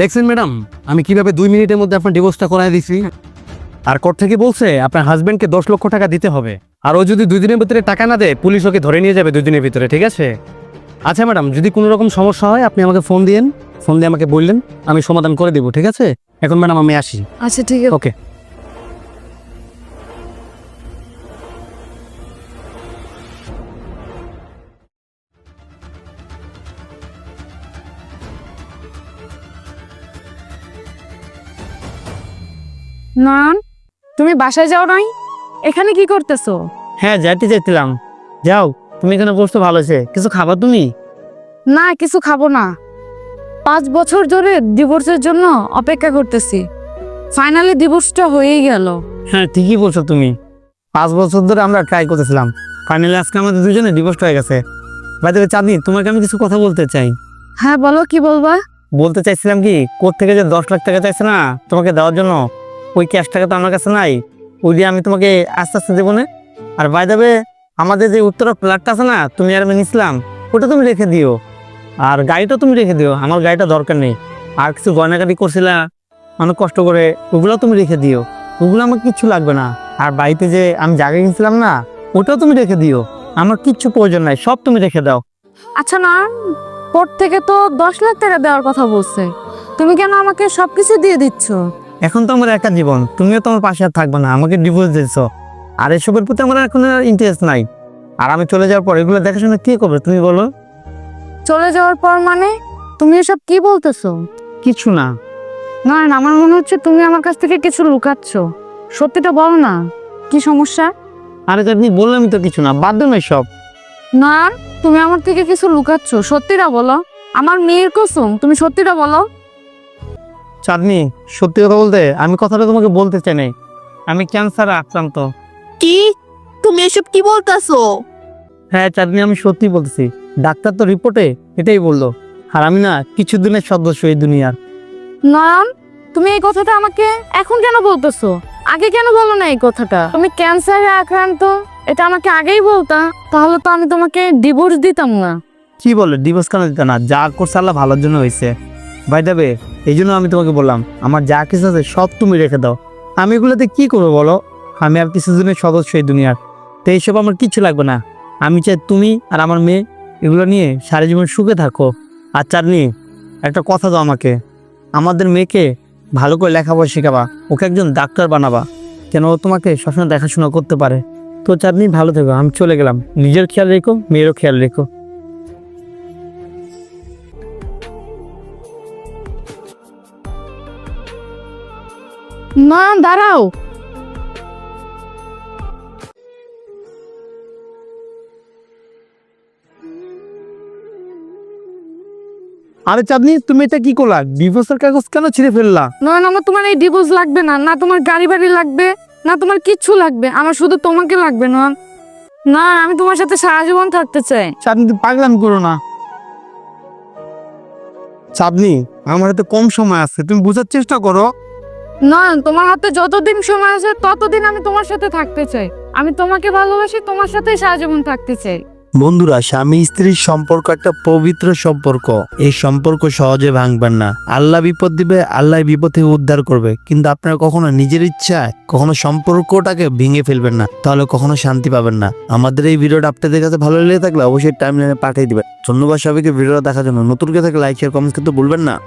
দেখছেন ম্যাডাম আমি কীভাবে দুই মিনিটের মধ্যে আপনার ডিভোর্সটা করাই দিছি? আর কোর্ট থেকে বলছে আপনার হাজব্যান্ডকে দশ লক্ষ টাকা দিতে হবে। আর ও যদি দুই দিনের ভিতরে টাকা না দেয় পুলিশ ওকে ধরে নিয়ে যাবে দুই দিনের ভিতরে ঠিক আছে? আচ্ছা ম্যাডাম যদি কোনো রকম সমস্যা হয় আপনি আমাকে ফোন দিয়েন। ফোন দিয়ে আমাকে বললেন আমি সমাধান করে দেবো ঠিক আছে? এখন ম্যাডাম আমি আসি। আচ্ছা ঠিক আছে। ওকে নয়ন তুমি বাসায় যাও নাই? এখানে কি করতেছো? হ্যাঁ যাইতে চাইছিলাম। যাও তুমি এখানে বসতে ভালো আছে কিছু খাবা তুমি? না কিছু খাব না। পাঁচ বছর ধরে ডিভোর্সের জন্য অপেক্ষা করতেছি। ফাইনালি ডিভোর্সটা হয়েই গেল। হ্যাঁ ঠিকই বলছো তুমি। পাঁচ বছর ধরে আমরা ট্রাই করতেছিলাম। ফাইনালি আজকে আমাদের দুজনে ডিভোর্স হয়ে গেছে। বাইরে চাঁদনি তোমাকে আমি কিছু কথা বলতে চাই। হ্যাঁ বলো কি বলবা? বলতে চাইছিলাম কি কোর্ট থেকে যে দশ লাখ টাকা চাইছে না তোমাকে দেওয়ার জন্য? ওই ক্যাশ টাকা তো আমার কাছে নাই। ওই দিয়ে আমি তোমাকে আস্তে আস্তে দেবো না। আর বাই দেবে আমাদের যে উত্তর ফ্ল্যাটটা আছে না, তুমি আর আমি নিছিলাম, ওটা তুমি রেখে দিও। আর গাড়িটা তুমি রেখে দিও, আমার গাড়িটা দরকার নেই। আর কিছু গয়নাগাড়ি করছিলা, অনেক কষ্ট করে, ওগুলো তুমি রেখে দিও। ওগুলো আমার কিচ্ছু লাগবে না। আর বাড়িতে যে আমি জায়গা কিনছিলাম না, ওটাও তুমি রেখে দিও। আমার কিচ্ছু প্রয়োজন নাই, সব তুমি রেখে দাও। আচ্ছা না কোর্ট থেকে তো দশ লাখ টাকা দেওয়ার কথা বলছে। তুমি কেন আমাকে সবকিছু দিয়ে দিচ্ছ? এখন তো আমার একা জীবন তুমিও তো আমার পাশে আর থাকবে না আমাকে ডিভোর্স দিয়েছ। আর এসবের প্রতি আমার এখন আর ইন্টারেস্ট নাই। আর আমি চলে যাওয়ার পর এগুলো দেখাশোনা কে করবে তুমি বলো। চলে যাওয়ার পর মানে? তুমি এসব কি বলতেছো? কিছু না। না না আমার মনে হচ্ছে তুমি আমার কাছ থেকে কিছু লুকাচ্ছ। সত্যিটা বলো না। কি সমস্যা? আরে আপনি বললাম তো কিছু না বাদ দেন সব। না তুমি আমার থেকে কিছু লুকাচ্ছ সত্যিটা বলো। আমার মেয়ের কসম তুমি সত্যিটা বলো। চাঁদনি সত্যি কথা বলতে আমি কথাটা তোমাকে বলতে চাই নাই। আমি ক্যান্সারে আক্রান্ত। কি? তুমি এসব কি বলতাছো? হ্যাঁ চাঁদনি আমি সত্যি বলতেছি। ডাক্তার তো রিপোর্টে এটাই বলল। আর আমি না কিছু দিনের সদস্য এই দুনিয়ার। নয়ন তুমি এই কথাটা আমাকে এখন কেন বলতেছো? আগে কেন বলো না এই কথাটা? তুমি ক্যান্সারে আক্রান্ত এটা আমাকে আগেই বলতা তাহলে তো আমি তোমাকে ডিভোর্স দিতাম না। কি বলে ডিভোর্স কেন দিতে না? যা করছে আল্লাহ ভালোর জন্য হয়েছে ভাই দেবে এই জন্য আমি তোমাকে বললাম, আমার যা কিছু আছে সব তুমি রেখে দাও। আমি এগুলোতে কি করব বলো? আমি আর কিছু দিনের সদস্য এই দুনিয়ার। তো এইসব আমার কিচ্ছু লাগবে না। আমি চাই তুমি আর আমার মেয়ে এগুলো নিয়ে সারা জীবন সুখে থাকো। আর চাটনি একটা কথা দাও আমাকে। আমাদের মেয়েকে ভালো করে লেখাপড়া শেখাবা। ওকে একজন ডাক্তার বানাবা। কেন ও তোমাকে সবসময় দেখাশোনা করতে পারে। তো চাটনি ভালো থেকো। আমি চলে গেলাম। নিজের খেয়াল রেখো, মেয়েরও খেয়াল রেখো। নয়ন দাঁড়াও। আরে চাঁদনি তুমি এটা কি করলা? ডিভোর্সের কাগজ কেন ছিঁড়ে ফেললা? নয়ন আমার তোমার এই ডিভোর্স লাগবে না না তোমার গাড়ি বাড়ি লাগবে না তোমার কিচ্ছু লাগবে আমার শুধু তোমাকে লাগবে না না আমি তোমার সাথে সারা জীবন থাকতে চাই। চাঁদনি তুমি পাগলাম করো না। চাঁদনি আমার হাতে কম সময় আছে তুমি বোঝার চেষ্টা করো। নয়ন তোমার হাতে যতদিন সময় আছে, ততদিন আমি তোমার সাথে থাকতে চাই। আমি তোমাকে ভালোবাসি, তোমার জীবন থাকতে চাই। বন্ধুরা, স্বামী স্ত্রীর সম্পর্ক একটা পবিত্র সম্পর্ক। এই সম্পর্ক সহজে ভাঙবেন না। আল্লাহ বিপদ দিবে, আল্লাহ বিপদ থেকে উদ্ধার করবে। কিন্তু আপনারা কখনো নিজের ইচ্ছায় কখনো সম্পর্কটাকে ভেঙে ফেলবেন না, তাহলে কখনো শান্তি পাবেন না। আমাদের এই ভিডিওটা আপনাদের কাছে ভালো লেগে থাকলে অবশ্যই টাইম লাইনে পাঠিয়ে দিবেন। ধন্যবাদ সবাইকে, ভিডিওটা দেখার জন্য। নতুন কে থাকলে লাইক শেয়ার কমেন্ট করতে ভুলবেন না।